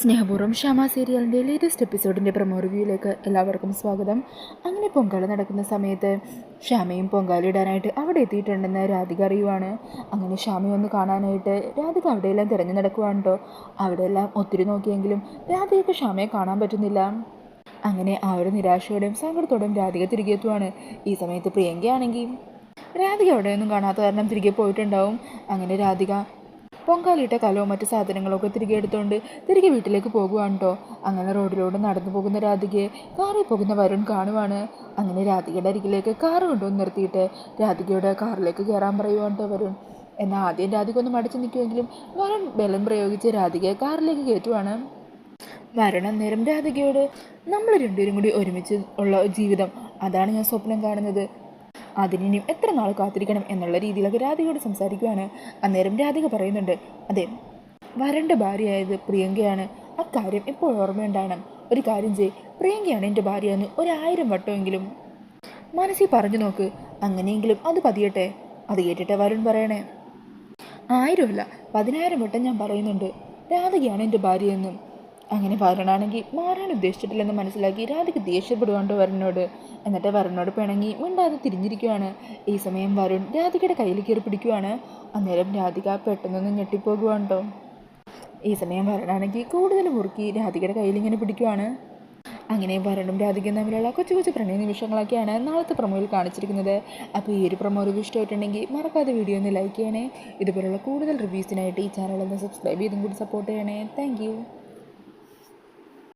സ്നേഹപൂർവം ക്ഷമ സീരിയലിന്റെ ലേറ്റസ്റ്റ് എപ്പിസോഡിന്റെ പ്രമോ റിവ്യൂയിലേക്ക് എല്ലാവർക്കും സ്വാഗതം. അങ്ങനെ പൊങ്കാല നടക്കുന്ന സമയത്ത് ക്ഷമയും പൊങ്കാല ഇടാനായിട്ട് അവിടെ എത്തിയിട്ടുണ്ടെന്ന് രാധിക അറിയുവാണ്. അങ്ങനെ ക്ഷമയെ ഒന്ന് കാണാനായിട്ട് രാധിക അവിടെയെല്ലാം തിരഞ്ഞു നടക്കുവാണ് കേട്ടോ അവിടെയെല്ലാം ഒത്തിരി നോക്കിയെങ്കിലും രാധികയ്ക്ക് ക്ഷമയെ കാണാൻ പറ്റുന്നില്ല. അങ്ങനെ ആ ഒരു നിരാശയോടെയും സങ്കടത്തോടെയും രാധിക തിരികെ എത്തുവാണ്. ഈ സമയത്ത് പ്രിയങ്കയാണെങ്കിൽ രാധിക അവിടെയൊന്നും കാണാത്ത കാരണം തിരികെ പോയിട്ടുണ്ടാവും. അങ്ങനെ രാധിക പൊങ്കാലിട്ട കലോ മറ്റു സാധനങ്ങളൊക്കെ തിരികെ എടുത്തുകൊണ്ട് തിരികെ വീട്ടിലേക്ക് പോകുവാണ് കേട്ടോ അങ്ങനെ റോഡിലൂടെ നടന്നു പോകുന്ന രാധികയെ കാറിൽ പോകുന്ന വരുൺ കാണുവാണ്. അങ്ങനെ രാധികയുടെ അരികിലേക്ക് കാർ കൊണ്ടുവന്ന് നിർത്തിയിട്ട് രാധികയുടെ കാറിലേക്ക് കയറാൻ പറയുവാണ് കേട്ടോ വരുൺ. എന്നാൽ ആദ്യം രാധിക ഒന്ന് മടിച്ചു നിൽക്കുമെങ്കിലും വരുൺ ബലം പ്രയോഗിച്ച് രാധികയെ കാറിലേക്ക് കയറ്റുവാണ്. വരണം നേരം രാധികയോട് നമ്മൾ രണ്ടുപേരും കൂടി ഒരുമിച്ച് ഉള്ള ജീവിതം അതാണ് ഞാൻ സ്വപ്നം കാണുന്നത്. അതിനിയും എത്ര നാൾ കാത്തിരിക്കണം എന്നുള്ള രീതിയിലൊക്കെ രാധികയോട് സംസാരിക്കുവാണ്. അന്നേരം രാധിക പറയുന്നുണ്ട് അതെ വരണ്ട ഭാര്യയായത് പ്രിയങ്കയാണ്. അക്കാര്യം ഇപ്പോൾ ഓർമ്മയുണ്ടാണ് ഒരു കാര്യം ചെയ് പ്രിയങ്കയാണ് എന്റെ ഭാര്യ എന്ന് ഒരായിരം വട്ടമെങ്കിലും മനസ്സിൽ പറഞ്ഞു നോക്ക്. അങ്ങനെയെങ്കിലും അത് പതിയട്ടെ. അത് കേട്ടിട്ട് വരുൺ പറയണേ. ആയിരമല്ല പതിനായിരം വട്ടം ഞാൻ പറയുന്നുണ്ട്. രാധികയാണ് എന്റെ ഭാര്യയെന്നും. അങ്ങനെ വരണാണെങ്കിൽ മാറാൻ ഉദ്ദേശിച്ചിട്ടില്ലെന്ന് മനസ്സിലാക്കി രാധിക ദേഷ്യപ്പെടുവാണ്ട് വരനോട് എന്നിട്ട് വരനോട് പിണങ്ങി മിണ്ടാതെ തിരിഞ്ഞിരിക്കുവാണ്. ഈ സമയം വരുൺ രാധികയുടെ കയ്യിൽ കയറി പിടിക്കുവാണ്. അന്നേരം രാധിക പെട്ടെന്നൊന്ന് ഞെട്ടിപ്പോകുവാണ്ടോ? ഈ സമയം വരണാണെങ്കിൽ കൂടുതൽ മുറുക്കി രാധികയുടെ കയ്യിൽ ഇങ്ങനെ പിടിക്കുവാണ്. അങ്ങനെ വരണും രാധികയും തമ്മിലുള്ള കൊച്ചു കൊച്ചു പ്രണയ നിമിഷങ്ങളൊക്കെയാണ് നാളത്തെ പ്രമോയിൽ കാണിച്ചിരിക്കുന്നത്. അപ്പോൾ ഈ ഒരു പ്രൊമോ റിവ്യൂ ഇഷ്ടമായിട്ടുണ്ടെങ്കിൽ മറക്കാതെ വീഡിയോ ഒന്ന് ലൈക്ക് ചെയ്യണേ. ഇതുപോലുള്ള കൂടുതൽ റിവ്യൂസിനായിട്ട് ഈ ചാനൽ ഒന്ന് സബ്സ്ക്രൈബ് ചെയ്തും കൂടി സപ്പോർട്ട് ചെയ്യണേ. താങ്ക്